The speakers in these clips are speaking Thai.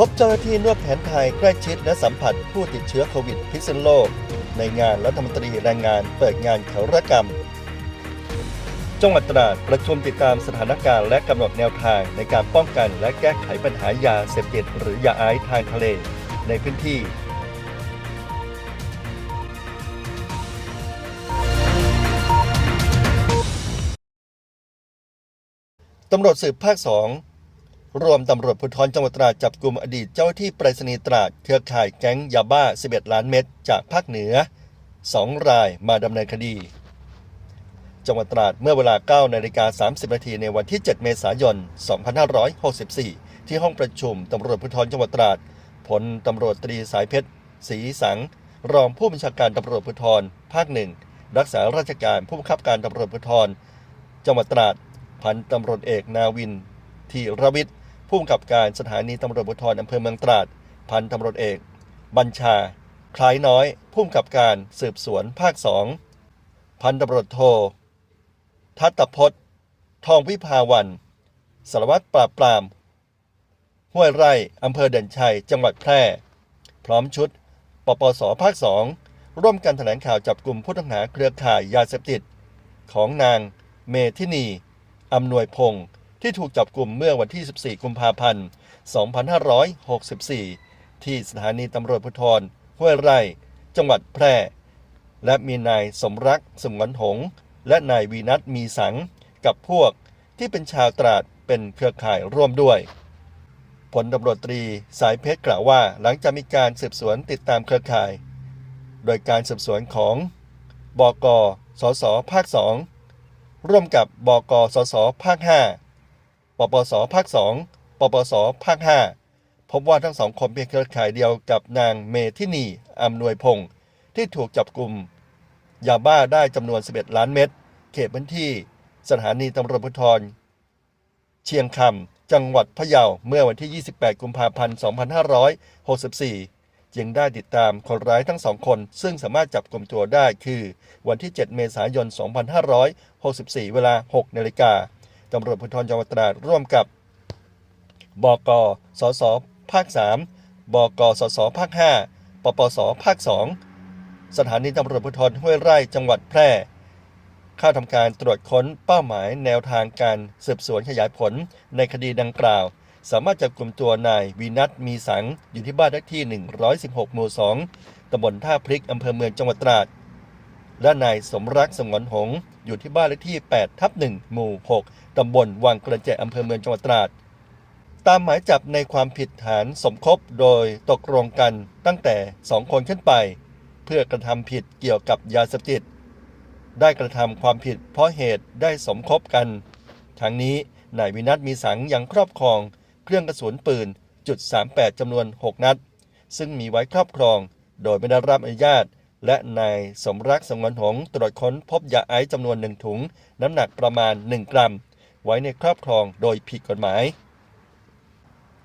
พบเจ้าหน้าที่นวดแผนไทยใกล้ชิดและสัมผัสผู้ติดเชื้อโควิดพิษณุโลก ในงานรัฐมนตรีแรงงานเปิดงานเขารกรรม จังหวัดตราดประชุมติดตามสถานการณ์และกำหนดแนวทางในการป้องกันและแก้ไขปัญหายาเสพติดหรือยาไอซ์ทางทะเลในพื้นที่ตำรวจสืบภาค 2 รวมตำรวจภูธรจังหวัดตราดจับกลุ่มอดีตเจ้าที่ไปรษณีย์ตราดเครือข่ายแก๊งยาบ้า 11 ล้านเม็ดจากภาคเหนือ 2 รายมาดำเนินคดี จังหวัดตราดเมื่อเวลา 9 นาฬิกา 30 นาทีในวันที่ 7 เมษายน 2564 ที่ห้องประชุมตำรวจภูธรจังหวัดตราดพลตำรวจตรีสายเพชรศรีสัง รองผู้บัญชาการตำรวจภูธรภาคหนึ่งรักษาราชการผู้บังคับการตำรวจภูธรจังหวัดตราดพันตำรวจเอกนาวินทีรวิทย์ ผู้กำกับการสถานีตำรวจภูธรอำเภอเมืองตราด พันตำรวจเอก บัญชา คล้ายน้อย ผู้กำกับการสืบสวนภาคสอง พันตำรวจโท ทัตตพจน์ ทองวิภาวัน สารวัตรปราบปราม ห้วยไร่อำเภอเด่นชัย จังหวัดแพร่ พร้อมชุด ปปส ภาคสอง ร่วมกันแถลงข่าวจับกลุ่มผู้ต้องหาเครือข่ายยาเสพติด ของนางเมทินีอำนวยพงศ์ ที่ถูกจับกลุ่มเมื่อวันที่ 14 กุมภาพันธ์ 2564 ที่สถานีตำรวจภูธรห้วยไร่ จังหวัดแพร่ และมีนายสมรักสมวนหงษ์และนายวีนัทมีสังกับพวกที่เป็นชาวตราดเป็นเครือข่ายร่วมด้วย ผลตำรวจตรีสายเพชรกล่าวว่า หลังจากมีการสืบสวนติดตามเครือข่าย โดยการสืบสวนของบก สส ภาค 2 ร่วมกับบก สส ภาค 5 ปปสภาค 2 ปปสภาค 5 พบว่าทั้งสองคนเป็นเครือข่ายเดียวกับนางเมทินีอำนวยพงศ์ที่ถูกจับกลุ่มยาบ้าได้จำนวน 11 ล้านเม็ด เขตพื้นที่สถานีตำรวจภูธรเชียงคำ จังหวัดพะเยา เมื่อวันที่ 28 กุมภาพันธ์ 2564 จึงได้ติดตามคนร้ายทั้งสองคน ซึ่งสามารถจับกลุ่มตัวได้คือ วันที่ 7 เมษายน 2564 เวลา 6 นาฬิกา ตำรวจภูธรจังหวัดตราดร่วมกับ บก สส ภาค 3 บก สส ภาค 5 ปปส ภาค 2 สถานีตำรวจภูธรห้วยไร่จังหวัดแพร่ เข้าทำการตรวจค้นเป้าหมายแนวทางการสืบสวนขยายผลในคดีดังกล่าว สามารถจับกลุ่มตัวนายวีนัทมีสังอยู่ที่บ้านเลขที่ 116 หมู่ 2ตำบลท่าพริกอำเภอเมืองจังหวัดตราด และนายสมรักสงวนหงอยู่ที่บ้านเลขที่ 8 ทับ 1 หมู่ 6 ตำบลวังกระเจอำเภอเมืองจังหวัดตราด ตามหมายจับในความผิดฐานสมคบโดยตกลงกันตั้งแต่ 2 คนขึ้นไป เพื่อกระทำผิดเกี่ยวกับยาเสพติด ได้กระทำความผิดเพราะเหตุได้สมคบกัน ทั้งนี้นายวินัทมีสังยังครอบครอง เครื่องกระสุนปืนจุด38จำนวน 6 นัด ซึ่งมีไว้ครอบครอง โดยไม่ได้รับอนุญาต และนายสมรักสงวนหงตรวจค้นพบยาไอซ์จำนวนหนึ่งถุง น้ำหนักประมาณ 1 กรัม ไว้ในครอบครองโดยผิดกฎหมาย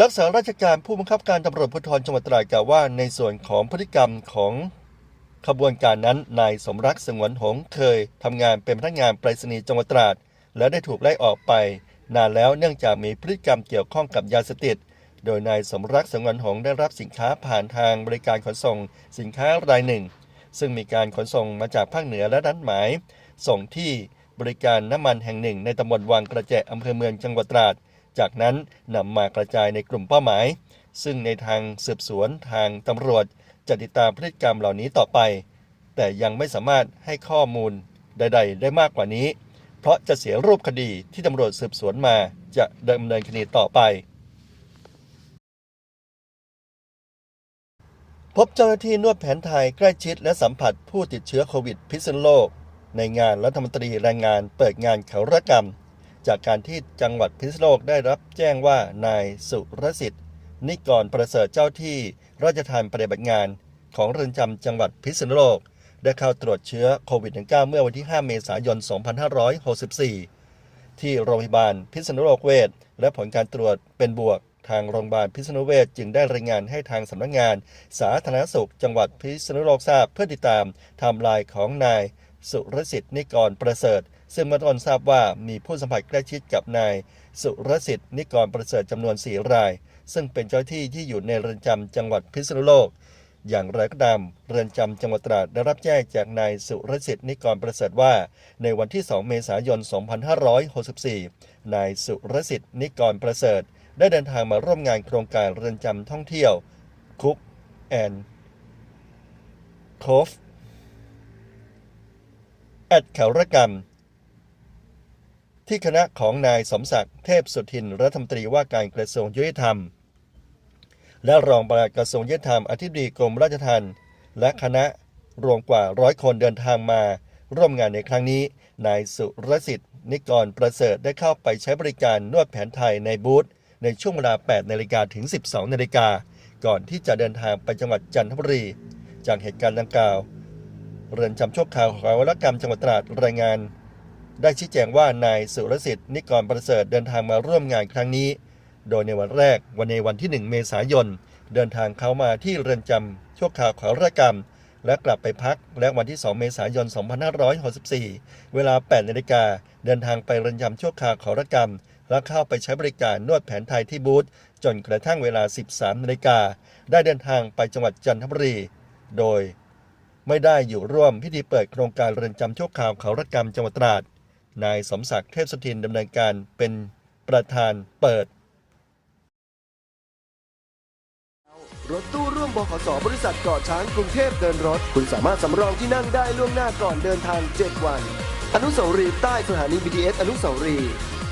รักษาราชการผู้บังคับการตำรวจภูธรจังหวัดตราดกล่าวว่า ในส่วนของพฤติกรรมของขบวนการนั้นนายสมรักสงวนหงเคยทำงานเป็นพนักงานไปรษณีย์จังหวัดตราด และได้ถูกไล่ออกไป นานแล้วเนื่องจากมีพฤติกรรมเกี่ยวข้องกับยาเสพติดโดยนายสมรักสงวนหงได้รับสินค้าผ่านทางบริการขนส่ง สินค้ารายหนึ่ง ซึ่งมีการขนส่งมาจากภาคเหนือและนัดหมาย ส่งที่บริการน้ำมันแห่งหนึ่ง ในตำบลวังกระแจอำเภอเมืองจังหวัดตราด จากนั้นนำมากระจายในกลุ่มเป้าหมาย ซึ่งในทางสืบสวนทางตำรวจจะติดตามพฤติกรรมเหล่านี้ต่อไป แต่ยังไม่สามารถให้ข้อมูลใด ๆ ได้มากกว่านี้ เพราะจะเสียรูปคดีที่ตำรวจสืบสวนมาจะดำเนินคดีต่อไป พบเจ้าหน้าที่นวดแผนไทยใกล้ชิดและสัมผัสผู้ติดเชื้อโควิดพิษณุโลก ในงานรัฐมนตรีแรงงานเปิดงานเขารกรรม จากการที่จังหวัดพิษณุโลกได้รับแจ้งว่านายสุรสิทธิ์ นิกรประเสริฐเจ้าที่ราชทานปฏิบัติงาน ของเรือนจำจังหวัดพิษณุโลก ได้เข้าตรวจเชื้อโควิด -19 เมื่อวันที่ 5 เมษายน 2564 ที่โรงพยาบาลพิษณุโลกเวชและผลการตรวจเป็นบวก ทางโรงพยาบาลพิษณุเวชจึงได้รายงานให้ทางสำนักงาน สาธารณสุขจังหวัดพิษณุโลกทราบเพื่อติดตามไทม์ไลน์ของนาย สุรสิทธิ์นิกรประเสริฐ ซึ่งเมื่อต้นทราบว่ามีผู้สัมผัสใกล้ชิดกับนาย สุรสิทธิ์นิกรประเสริฐจำนวน 4 ราย ซึ่งเป็นเจ้าหน้าที่ที่อยู่ในเรือนจำจังหวัดพิษณุโลกอย่างไรก็ตามเรือนจำจังหวัดตราดได้รับแจ้งจากนายสุรสิทธิ์นิกรประเสริฐว่า ในวันที่ 2 เมษายน 2564 นายสุรสิทธิ์นิกรประเสริฐ ได้เดินทางมาร่วมงานโครงการเรือนจำท่องเที่ยวคุกแอนโคฟแอดเขารกรรม ที่คณะของนายสมศักดิ์เทพสุทินรัฐมนตรีว่าการกระทรวงยุติธรรม และรองปลัดกระทรวงยุติธรรมอธิบดีกรมราชทัณฑ์และคณะรวมกว่าร้อยคนเดินทางมาร่วมงานในครั้งนี้ นายสุรสิทธิ์นิกรประเสริฐได้เข้าไปใช้บริการนวดแผนไทยในบูธ ในช่วงเวลา 8 นาฬิกาถึง 12 นาฬิกา ก่อนที่จะเดินทางไปจังหวัดจันทบุรี จากเหตุการณ์ดังกล่าว เรือนจำชั่วคราวของวรกรรมจังหวัดตราดรายงาน ได้ชี้แจงว่านายสุรสิทธิ์นิกรประเสริฐเดินทางมาร่วมงานครั้งนี้ โดยในวันแรกวันในวันที่ 1 เมษายน เดินทางเข้ามาที่เรือนจำชั่วคราวของวรกรรม และกลับไปพัก และวันที่ 2 เมษายน 2564 เวลา 8 นาฬิกาเดินทางไปเรือนจำชั่วคราวของวรกรรม และเข้าไปใช้บริการนวดแผนไทยที่บูธจนกระทั่งเวลา 13นาฬิกาได้เดินทางไปจังหวัดจันทบุรี โดย ไม่ได้อยู่ร่วมพิธีเปิดโครงการเรือนจำชั่วคราวเขารกรรมจังหวัดตราด นายสมศักดิ์เทพสุทินดำเนินการเป็นประธานเปิดรถตู้ร่วมบขสบริษัทเกาะช้างกรุงเทพเดินรถ คุณสามารถสำรองที่นั่งได้ล่วงหน้าก่อนเดินทาง 7 วัน อนุสาวรีย์ใต้สถานี BTS อนุสาวรีย์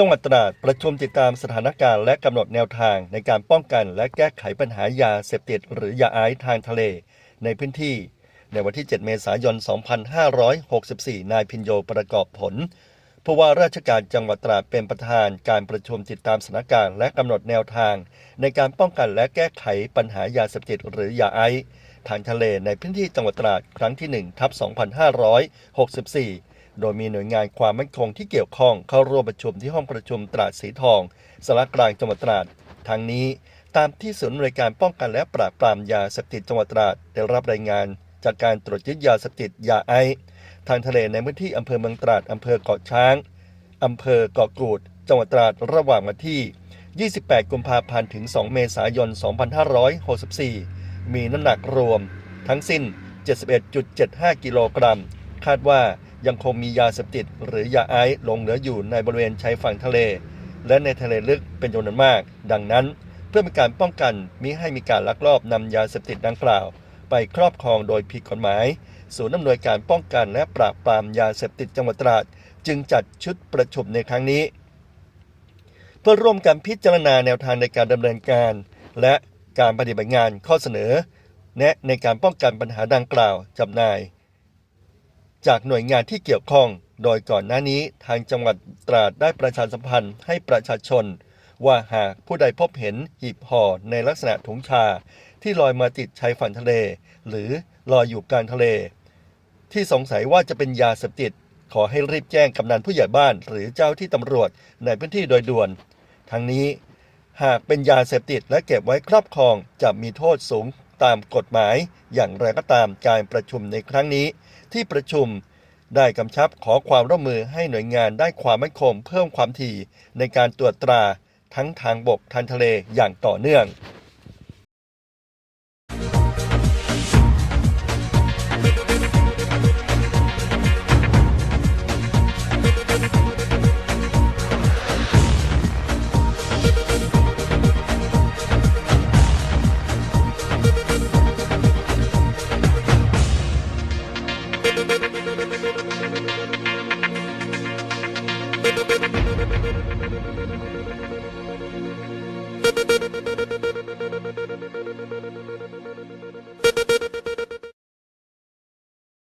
จังหวัดตราดประชุมติดตามสถานการณ์และกำหนดแนวทางในการป้องกันและแก้ไขปัญหายาเสพติดหรือยาไอซ์ทางทะเล ในพื้นที่ ในวันที่ 7 เมษายน 2564 นายพินโยประกอบผลผู้ว่าราชการจังหวัดตราดเป็นประธานการประชุมติดตามสถานการณ์และกำหนดแนวทาง ในการป้องกันและแก้ไขปัญหายาเสพติดหรือยาไอซ์ทางทะเลในพื้นที่จังหวัดตราดครั้งที่1ทับ2564 โดยมีหน่วยงานความมั่นคงที่เกี่ยวข้องเข้าร่วมประชุมที่ห้องประชุมตราดสีทองสารกลางจังหวัดตราดทางนี้ตามที่ศูนย์บริการป้องกันและปราบปรามยาเสพติดจังหวัดตราดได้รับรายงาน จากการตรวจยึดยาเสพติดยาไอซ์ทางทะเลในพื้นที่อำเภอเมืองตราดอำเภอเกาะช้างอำเภอเกาะกูด จังหวัดตราดระหว่างวันที่ 28 กุมภาพันธ์ถึง 2 เมษายน 2564 มีน้ำหนักรวมทั้งสิ้น 71.75 กิโลกรัม คาดว่า ยังคงมียาเสพติดหรือยาไอซ์หลงเหลืออยู่ในบริเวณชายฝั่งทะเล และในทะเลลึกเป็นจำนวนมาก ดังนั้น เพื่อเป็นการป้องกันมิให้มีการลักลอบนำยาเสพติดดังกล่าว ไปครอบครองโดยผิดกฎหมาย ศูนย์อำนวยการป้องกันและปราบปรามยาเสพติดจังหวัดตราดจึงจัดชุดประชุมในครั้งนี้ เพื่อร่วมกันพิจารณาแนวทางในการดำเนินการ และการปฏิบัติงานข้อเสนอ แนะในการป้องกันปัญหาดังกล่าวจำหน่าย จากหน่วยงานที่เกี่ยวข้อง โดยก่อนหน้านี้ทางจังหวัดตราดได้ประชาสัมพันธ์ให้ประชาชน ว่าหากผู้ใดพบเห็นหีบห่อในลักษณะถุงชา ที่ลอยมาติดชายฝั่งทะเล หรือลอยอยู่กลางทะเล ที่สงสัยว่าจะเป็นยาเสพติด ขอให้รีบแจ้งกำนันผู้ใหญ่บ้าน หรือเจ้าที่ตำรวจในพื้นที่โดยด่วน ทั้งนี้ หากเป็นยาเสพติดและเก็บไว้ครอบครองจะมีโทษสูงตามกฎหมาย อย่างไรก็ตามการประชุมในครั้งนี้ ที่ประชุม ได้กำชับขอความร่วมมือให้หน่วยงานได้ความมั่นคงเพิ่มความถี่ในการตรวจตราทั้งทางบกทางทะเลอย่างต่อเนื่อง